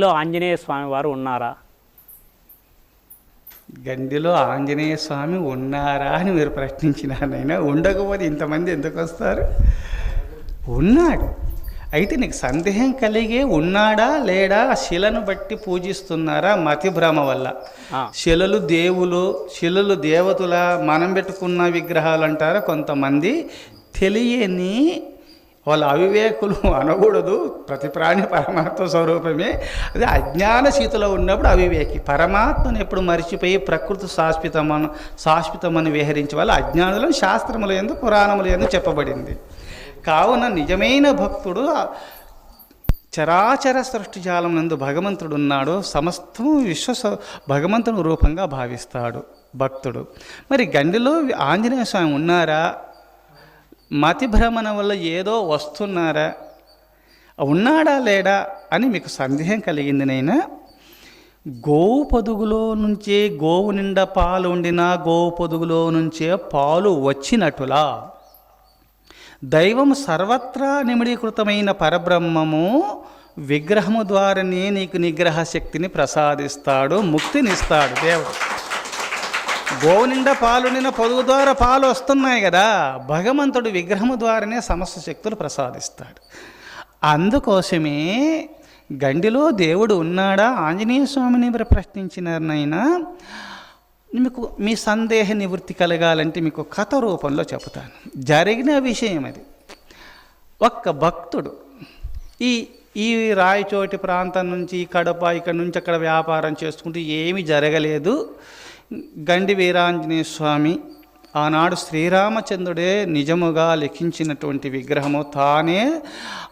గండిలో ఆంజనేయ స్వామి వారు ఉన్నారా? గండిలో ఆంజనేయ స్వామి ఉన్నారా అని మీరు ప్రశ్నించినారైనా ఉండకపోతే ఇంతమంది ఎందుకు వస్తారు? ఉన్నాడు. అయితే నీకు సందేహం కలిగే ఉన్నాడా లేడా ఆ శిలను బట్టి పూజిస్తున్నారా మతి భ్రమ వల్ల. శిలలు దేవులు శిలలు దేవతల మనం పెట్టుకున్న విగ్రహాలు అంటారా కొంతమంది? తెలియని వాళ్ళు అవివేకులు అనకూడదు. ప్రతి ప్రాణి పరమాత్మ స్వరూపమే. అదే అజ్ఞాన స్థితిలో ఉన్నప్పుడు అవివేకి. పరమాత్మను ఎప్పుడు మరిచిపోయి ప్రకృతి శాశ్వతమను శాశ్వతమని విహరించే వాళ్ళు అజ్ఞానులను శాస్త్రముల ఎందు పురాణముల ఎందు చెప్పబడింది. కావున నిజమైన భక్తుడు చరాచర సృష్టి జాలం నందు భగవంతుడు ఉన్నాడు. సమస్తము విశ్వ భగవంతుని రూపంగా భావిస్తాడు భక్తుడు. మరి గండిలో ఆంజనేయ స్వామి ఉన్నారా? మతి భ్రమణ వల్ల ఏదో వస్తున్నారా? ఉన్నాడా లేడా అని మీకు సందేహం కలిగింది నైనా? గోవు పొదుగులో నుంచే గోవు నిండా పాలు ఉండినా గోవు పొదుగులో నుంచే పాలు వచ్చినట్టులా? దైవం సర్వత్రా నిమిడీకృతమైన పరబ్రహ్మము విగ్రహము ద్వారానే నీకు నిగ్రహ శక్తిని ప్రసాదిస్తాడు ముక్తినిస్తాడు దేవుడు. గోవు నిండా పాలు పొదుగు ద్వారా పాలు వస్తున్నాయి కదా. భగవంతుడు విగ్రహము ద్వారానే సమస్త శక్తులు ప్రసాదిస్తాడు. అందుకోసమే గండిలో దేవుడు ఉన్నాడా? ఆంజనేయ స్వామిని ప్రశ్నించినారనైనా మీకు మీ సందేహ నివృత్తి కలగాలంటే మీకు కథ రూపంలో చెబుతాను. జరిగిన విషయం అది. ఒక్క భక్తుడు ఈ ఈ రాయచోటి ప్రాంతం నుంచి కడప ఇక్కడ నుంచి అక్కడ వ్యాపారం చేసుకుంటూ ఏమీ జరగలేదు. గండి వీరాంజనేయ స్వామి ఆనాడు శ్రీరామచంద్రుడే నిజముగా లిఖించినటువంటి విగ్రహము తానే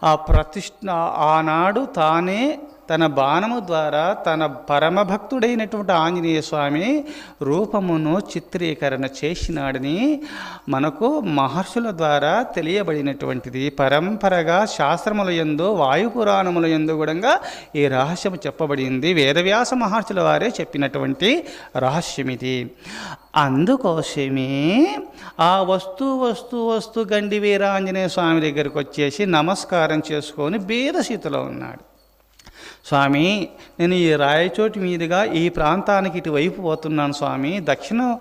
ఆ ప్రతిష్ఠ ఆనాడు తానే తన బాణము ద్వారా తన పరమభక్తుడైనటువంటి ఆంజనేయ స్వామి రూపమును చిత్రీకరణ చేసినాడని మనకు మహర్షుల ద్వారా తెలియబడినటువంటిది. పరంపరగా శాస్త్రముల యందు వాయుపురాణముల యందు కూడా ఈ రహస్యం చెప్పబడింది. వేదవ్యాస మహర్షుల వారే చెప్పినటువంటి రహస్యం ఇది అందుకోసమే ఆ వస్తు వస్తు వస్తు గండి వీరాంజనేయ స్వామి దగ్గరికి వచ్చేసి నమస్కారం చేసుకొని బీదస్థితిలో ఉన్నాడు. స్వామి నేను ఈ రాయచోటి మీదుగా ఈ ప్రాంతానికి ఇటువైపు పోతున్నాను స్వామి. దక్షిణ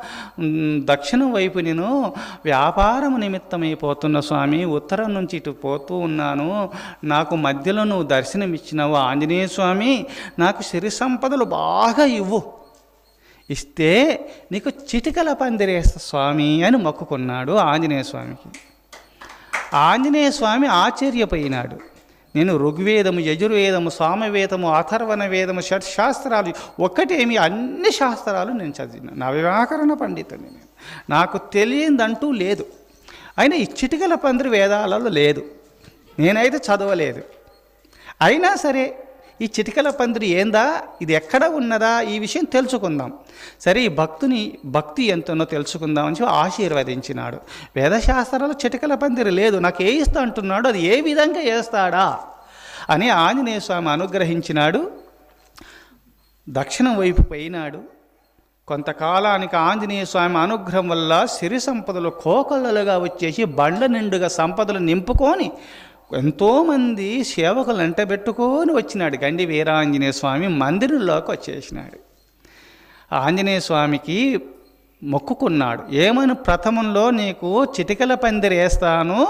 దక్షిణం వైపు నేను వ్యాపారం నిమిత్తమైపోతున్న స్వామి ఉత్తరం నుంచి ఇటు పోతూ ఉన్నాను. నాకు మధ్యలో నువ్వు దర్శనమిచ్చినావు ఆంజనేయ స్వామి. నాకు సిరి సంపదలు బాగా ఇవ్వు. ఇస్తే నీకు చిటికల పందిరేస్తా స్వామి అని మొక్కుకున్నాడు ఆంజనేయ స్వామికి. ఆంజనేయ స్వామి ఆశ్చర్యపోయినాడు. నేను ఋగ్వేదము యజుర్వేదము సామవేదము అథర్వణ వేదము షట్ శాస్త్రాలు ఒక్కటేమి అన్ని శాస్త్రాలు నేను చదివిన. నా వ్యాకరణ పండితుని నేను. నాకు తెలియదంటూ లేదు. అయినా ఈ చిటికల పందిరి వేదాలలో లేదు. నేనైతే చదవలేదు. అయినా సరే ఈ చిటికల పందిరి ఏందా? ఇది ఎక్కడ ఉన్నదా? ఈ విషయం తెలుసుకుందాం. సరే ఈ భక్తుని భక్తి ఎంతనో తెలుసుకుందాం అని ఆశీర్వదించినాడు. వేదశాస్త్రంలో చిటికల పందిరి లేదు. నాకు ఏ ఇస్తా అంటున్నాడు? అది ఏ విధంగా వేస్తాడా? అని ఆంజనేయ స్వామి అనుగ్రహించినాడు. దక్షిణం వైపు పోయినాడు. కొంతకాలానికి ఆంజనేయ స్వామి అనుగ్రహం వల్ల సిరి సంపదలు కోకొల్లలుగా వచ్చేసి బండ్ల నిండుగా సంపదలు నింపుకొని ఎంతోమంది సేవకులు అంటబెట్టుకొని వచ్చినాడు. గండి వీరాంజనేయ స్వామి మందిరంలోకి వచ్చేసినాడు. ఆంజనేయ స్వామికి మొక్కుకున్నాడు. ఏమని ప్రథమంలో నీకు చిటికల పందిరి వేస్తాను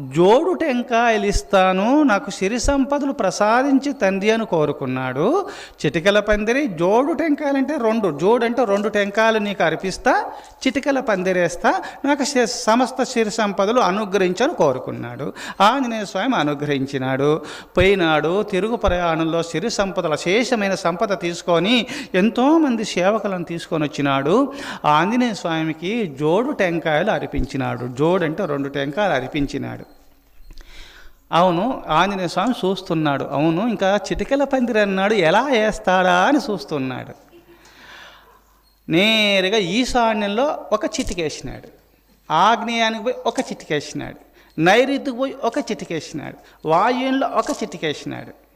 జోడు టెంకాయలు ఇస్తాను నాకు సిరి సంపదలు ప్రసాదించి తండ్రి అని కోరుకున్నాడు. చిటికల పందిరి జోడు టెంకాయలు అంటే రెండు. జోడు అంటే రెండు టెంకాయలు నీకు అర్పిస్తా చిటికల పందిరేస్తా నాకు సమస్త సిరి సంపదలు అనుగ్రహించని కోరుకున్నాడు. ఆంజనేయ స్వామి అనుగ్రహించినాడు. పోయినాడు తిరుగు ప్రయాణంలో సిరి సంపదల శేషమైన సంపద తీసుకొని ఎంతోమంది సేవకులను తీసుకొని వచ్చినాడు. ఆంజనేయ ఆంజనేయ స్వామికి జోడు టెంకాయలు అర్పించినాడు. జోడు అంటే రెండు టెంకాయలు అర్పించినాడు. అవును ఆంజనేయ స్వామి చూస్తున్నాడు. అవును ఇంకా చిటికల పందిరి అన్నాడు ఎలా వేస్తాడా? అని చూస్తున్నాడు. నేరుగా ఈశాన్యంలో ఒక చిటికేసినాడు. ఆగ్నేయానికి పోయి ఒక చిటికేసినాడు. నైరుతికి పోయి ఒక చిటికేసినాడు. వాయువులో ఒక చిటికేసినాడు.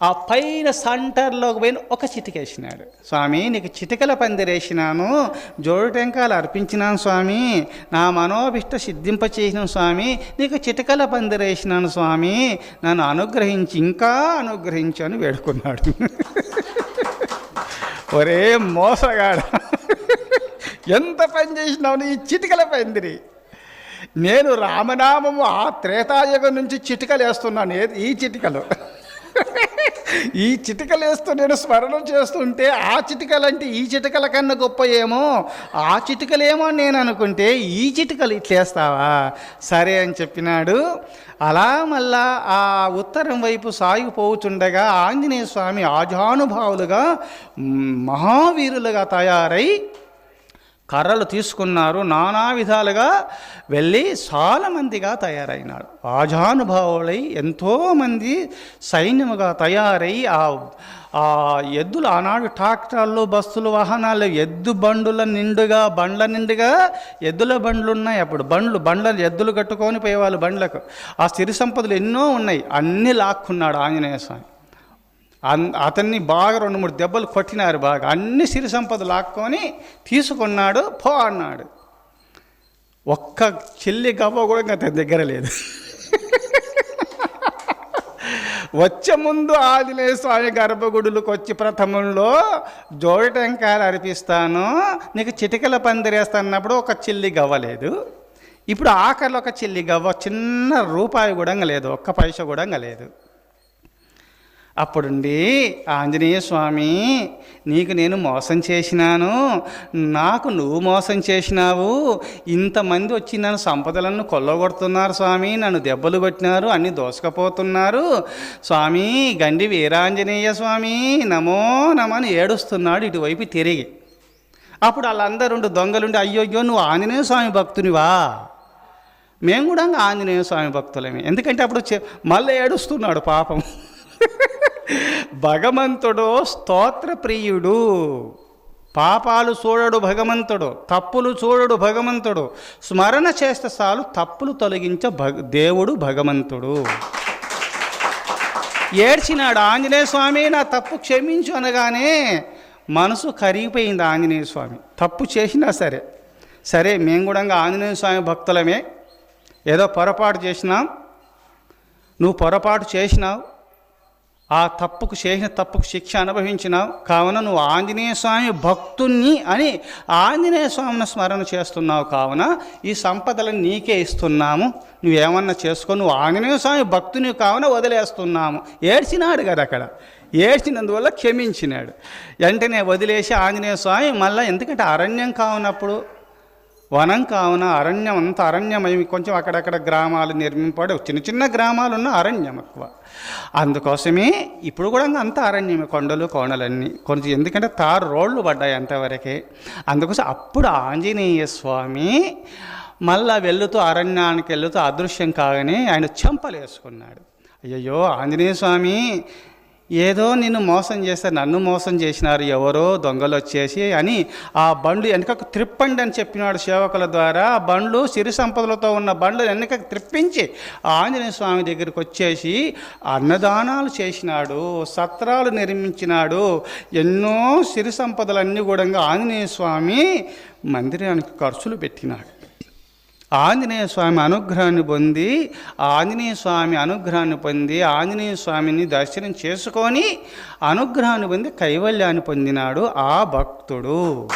ఆ పైన సెంటర్లోకి పోయిన ఒక చిటికేసినాడు. స్వామి నీకు చిటికల పందిరేసినాను జోడు టెంకాలు అర్పించినాను స్వామి నా మనోభిష్ట సిద్ధింప చేసిన స్వామి నీకు చిటికల పందిరేసినాను స్వామి నన్ను అనుగ్రహించి ఇంకా అనుగ్రహించు అని వేడుకున్నాడు. ఒరే మోసగాడ ఎంత పని చేసినావు నీ చిటికల పందిరి? నేను రామనామము ఆ త్రేతాయుగం నుంచి చిటికలు వేస్తున్నాను ఏది ఈ చిటికలు? ఈ చిటికలు వేస్తూ నేను స్మరణం చేస్తుంటే ఆ చిటికలంటే ఈ చిటికల కన్నా గొప్ప ఏమో ఆ చిటికలేమో అని నేను అనుకుంటే ఈ చిటికలు ఇట్లేస్తావా సరే అని చెప్పినాడు. అలా మళ్ళా ఆ ఉత్తరం వైపు సాగిపోతుండగా ఆంజనేయ స్వామి ఆజానుభావులుగా మహావీరులుగా తయారై కర్రలు తీసుకున్నారు నానా విధాలుగా వెళ్ళి చాలామందిగా తయారైనాడు. తయారైనారు ఆజానుభావులై ఎంతోమంది సైన్యముగా తయారై ఆ ఆ ఎద్దులు ఆనాడు ట్రాక్టర్లు బస్సులు వాహనాలు ఎద్దు బండుల నిండుగా బండ్ల నిండుగా ఎద్దుల బండ్లు ఉన్నాయి అప్పుడు. బండ్లు బండ్ల ఎద్దులు కట్టుకొని పోయేవాళ్ళు బండ్లకు. ఆ సిరి సంపదలు ఎన్నో ఉన్నాయి. అన్నీ లాక్కున్నాడు ఆంజనేయ స్వామి. అతన్ని బాగా రెండు మూడు దెబ్బలు కొట్టినారు బాగా. అన్ని సిరి సంపద లాక్కొని తీసుకున్నాడు పో అన్నాడు. ఒక్క చెల్లి గవ్వ కూడా ఇంకా అతని దగ్గర లేదు. వచ్చే ముందు ఆంజనేయ స్వామి గర్భగుడులకు వచ్చి ప్రథమంలో జోడటంకాయలు అర్పిస్తాను నీకు చిటికల పందిరేస్తాన్నప్పుడు ఒక చిల్లి గవ్వలేదు ఇప్పుడు ఆఖరిలో ఒక చిల్లి గవ్వ చిన్న రూపాయి కూడా లేదు ఒక్క పైస కూడా లేదు. అప్పుడుండి ఆంజనేయ స్వామి నీకు నేను మోసం చేసినాను. నాకు నువ్వు మోసం చేసినావు. ఇంతమంది వచ్చి నన్ను సంపదలను కొల్లగొడుతున్నారు స్వామి. నన్ను దెబ్బలు కొట్టినారు. అన్ని దోసుకపోతున్నారు. స్వామి గండి వీరాంజనేయ స్వామి నమో నమని ఏడుస్తున్నాడు ఇటువైపు తిరిగి. అప్పుడు వాళ్ళందరూ దొంగలుండి అయ్యోయ్యో నువ్వు ఆంజనేయ స్వామి భక్తునివా? మేము కూడా ఆంజనేయ స్వామి భక్తులమే. ఎందుకంటే అప్పుడు మళ్ళీ ఏడుస్తున్నాడు పాపం. భగవంతుడు స్తోత్రప్రియుడు పాపాలు చూడడు భగవంతుడు తప్పులు చూడడు భగవంతుడు స్మరణ చేస్తే చాలు తప్పులు తొలగించ భగ దేవుడు భగవంతుడు. ఏడ్చినాడు ఆంజనేయ స్వామి నా తప్పు క్షమించు అనగానే మనసు కరిగిపోయింది ఆంజనేయ స్వామి. తప్పు చేసినా సరే సరే మేము కూడా ఆంజనేయ స్వామి భక్తులమే. ఏదో పొరపాటు చేసినాం నువ్వు పొరపాటు చేసినావు ఆ తప్పుకు చేసిన తప్పుకు శిక్ష అనుభవించినావు కావున నువ్వు ఆంజనేయ స్వామి భక్తుణ్ణి అని ఆంజనేయ స్వామిని స్మరణ చేస్తున్నావు కావున ఈ సంపదలను నీకే ఇస్తున్నాము. నువ్వేమన్నా చేసుకో నువ్వు ఆంజనేయ స్వామి భక్తుని కావున వదిలేస్తున్నాము. ఏడ్చినాడు కదా అక్కడ. ఏడ్చినందువల్ల క్షమించినాడు. వెంటనే వదిలేసి ఆంజనేయ స్వామి మళ్ళీ ఎందుకంటే అరణ్యం కావునప్పుడు వనం కావున అరణ్యం అంత అరణ్యమయం కొంచెం అక్కడక్కడ గ్రామాలు నిర్మింపడి చిన్న చిన్న గ్రామాలు ఉన్న అరణ్యం ఎక్కువ. అందుకోసమే ఇప్పుడు కూడా అంత అరణ్యమే కొండలు కోణలన్నీ కొంచెం ఎందుకంటే తారు రోడ్లు పడ్డాయి అంతవరకే. అందుకోసం అప్పుడు ఆంజనేయ స్వామి మళ్ళా వెళ్తూ అరణ్యానికి వెళుతూ అదృశ్యం కాగానే ఆయన చెంపలు వేసుకున్నాడు అయ్యయ్యో ఆంజనేయ స్వామి ఏదో నిన్ను మోసం చేస్తే నన్ను మోసం చేసినారు ఎవరో దొంగలు వచ్చేసి అని ఆ బండ్లు వెనకకు త్రిప్పండి అని చెప్పినాడు సేవకుల ద్వారా. ఆ బండ్లు సిరి సంపదలతో ఉన్న బండ్లు వెనకకు త్రిప్పించి ఆ ఆంజనేయ స్వామి దగ్గరికి వచ్చేసి అన్నదానాలు చేసినాడు సత్రాలు నిర్మించినాడు. ఎన్నో సిరి సంపదలన్నీ కూడా ఆంజనేయ స్వామి మందిరానికి ఖర్చులు పెట్టినాడు. ఆంజనేయ స్వామి అనుగ్రహాన్ని పొంది ఆంజనేయ స్వామి అనుగ్రహాన్ని పొంది ఆంజనేయ స్వామిని దర్శనం చేసుకొని అనుగ్రహాన్ని పొంది కైవల్యాన్ని పొందినాడు ఆ భక్తుడు.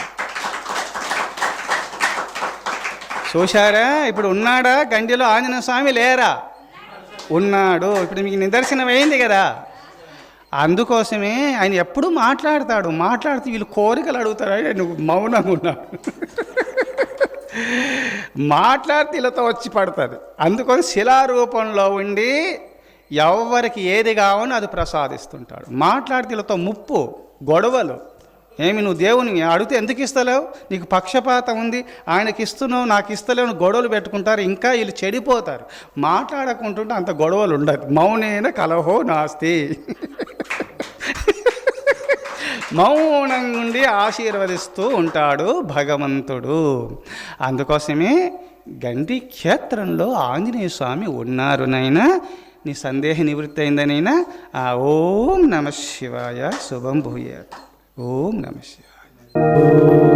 చూశారా? ఇప్పుడు ఉన్నాడా? గండిలో ఆంజనేయ స్వామి లేరా? ఉన్నాడు. ఇప్పుడు మీకు నిదర్శనం అయింది కదా. అందుకోసమే ఆయన ఎప్పుడు మాట్లాడతాడు. మాట్లాడితే వీళ్ళు కోరికలు అడుగుతారు. ఆయన మౌనంగా ఉన్నాడు మాట్లాడితే వీళ్ళతో వచ్చి పడుతుంది. అందుకని శిలారూపంలో ఉండి ఎవరికి ఏది కావని అది ప్రసాదిస్తుంటాడు. మాట్లాడితే వీళ్ళతో ముప్పు గొడవలు. ఏమి నువ్వు దేవుని అడిగితే ఎందుకు ఇస్తలేవు? నీకు పక్షపాతం ఉంది ఆయనకి ఇస్తున్నావు నాకు ఇస్తలేవు గొడవలు పెట్టుకుంటారు ఇంకా వీళ్ళు చెడిపోతారు. మాట్లాడకుంటుంటే అంత గొడవలు ఉండదు. మౌనేన కలహో నాస్తి. మౌనంగా ఉండి ఆశీర్వదిస్తూ ఉంటాడు భగవంతుడు. అందుకోసమే గండి క్షేత్రంలో ఆంజనేయ స్వామి ఉన్నారు నీ సందేహ నివృత్తి అయిందనైనా ఆ ఓం నమ శివాయ. శుభం భూయాత్. ఓం నమ శివాయ.